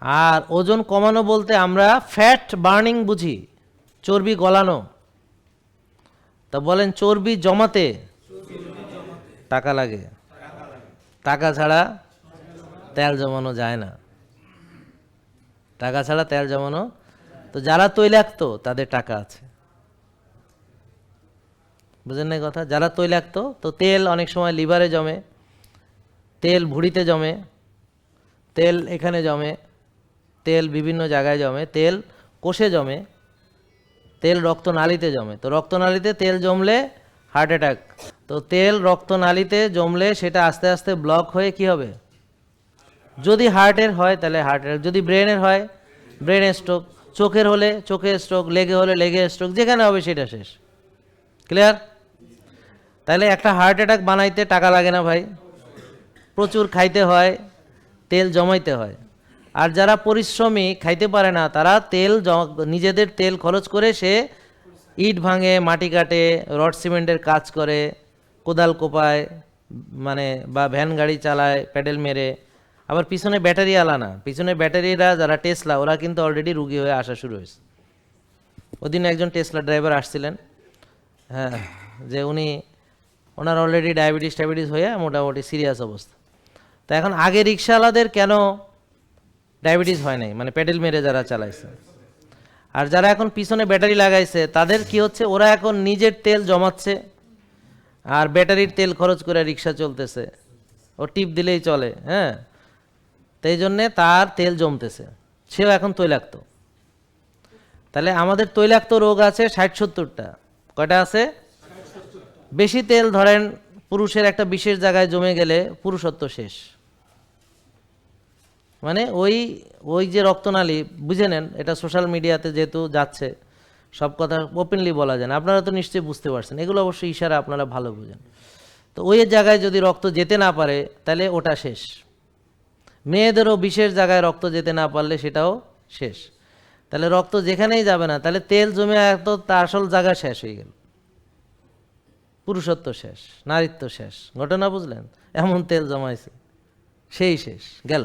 আর ওজন কমানো বলতে আমরা ফ্যাট বার্নিং বুঝি, চর্বি গলানো। তা বলেন চর্বি জমাতে টাকা লাগে। টাকা ছাড়া তেল জমানো যায় না। টাকা ছাড়া তেল জমানো, তো যারা তৈলাক্ত, তাদের টাকা আছে। বুঝেন না কথা? যারা তৈলাক্ত, তো তেল অনেক সময় লিভারে জমে, তেল ভুঁড়িতে জমে, তেল এখানে জমে। তেল বিভিন্ন জায়গায় জমে, তেল কোষে জমে, তেল রক্তনালীতে জমে। তো রক্তনালীতে তেল জমলে হার্ট অ্যাটাক তো তেল রক্তনালীতে জমলে সেটা আস্তে আস্তে ব্লক হয়ে কি হবে? যদি হার্টের হয় তাহলে হার্ট অ্যাটাক যদি ব্রেনের হয় ব্রেনের স্ট্রোক চোখের হলে চোখের স্ট্রোক লেগে হলে লেগে স্ট্রোক যেখানে হবে সেটা শেষ। ক্লিয়ার তাহলে একটা হার্ট অ্যাটাক বানাইতে টাকা লাগে না ভাই। প্রচুর খাইতে হয়, তেল জমাইতে হয়। আর যারা পরিশ্রমী, খাইতে পারে না, তারা তেল নিজেদের তেল খরচ করে সে ইট ভাঙে, মাটি কাটে, রড সিমেন্টের কাজ করে, কোদাল কোপায় মানে বা ভ্যান গাড়ি চালায়, প্যাডেল মেরে। আবার পিছনে ব্যাটারি আলা না। পিছনে ব্যাটারিরা যারা টেসলা, ওরা কিন্তু অলরেডি রুগী হয়ে আসা শুরু হয়েছে। ওদিন একজন টেসলা ড্রাইভার আসছিলেন হ্যাঁ যে উনি, ওনার অলরেডি ডায়াবেটিস টায়াবেটিস হয়ে মোটামুটি সিরিয়াস অবস্থা। তো এখন আগে রিক্সাওয়ালাদের কেন ডায়াবেটিস হয় নাই মানে প্যাডেল মেরে যারা চালাইছে। আর যারা এখন পিছনে ব্যাটারি লাগাইছে, তাদের কি হচ্ছে, ওরা এখন নিজের তেল জমাচ্ছে, আর ব্যাটারির তেল খরচ করে রিক্সা চলতেছে। ও টিপ দিলেই চলে হ্যাঁ? তো এই জন্যে তার তেল জমতেছে। সেও এখন তৈলাক্ত। তাহলে আমাদের তৈলাক্ত রোগ আছে ষাট সত্তরটা। কয়টা আছে? বেশি তেল ধরেন পুরুষের একটা বিশেষ জায়গায় জমে গেলে পুরুষত্ব শেষ। মানে ওই ওই যে রক্তনালী, বুঝে নেন, এটা সোশ্যাল মিডিয়াতে যেহেতু যাচ্ছে, সব কথা ওপেনলি বলা যায় না। আপনারা তো নিশ্চয়ই বুঝতে পারছেন। এগুলো অবশ্যই ইশারা আপনারা ভালো বুঝেন। তো ওই জায়গায় যদি রক্ত যেতে না পারে, তাহলে ওটা শেষ। মেয়েদেরও বিশেষ জায়গায় রক্ত যেতে না পারলে সেটাও শেষ। তাহলে রক্ত যেখানেই যাবে না, তাহলে তেল জমে এত তার আসল জায়গা শেষ হয়ে গেল। পুরুষত্ব শেষ, নারীত্ব শেষ। ঘটনা বুঝলেন? এমন তেল জমাইছে সেই শেষ, গেল।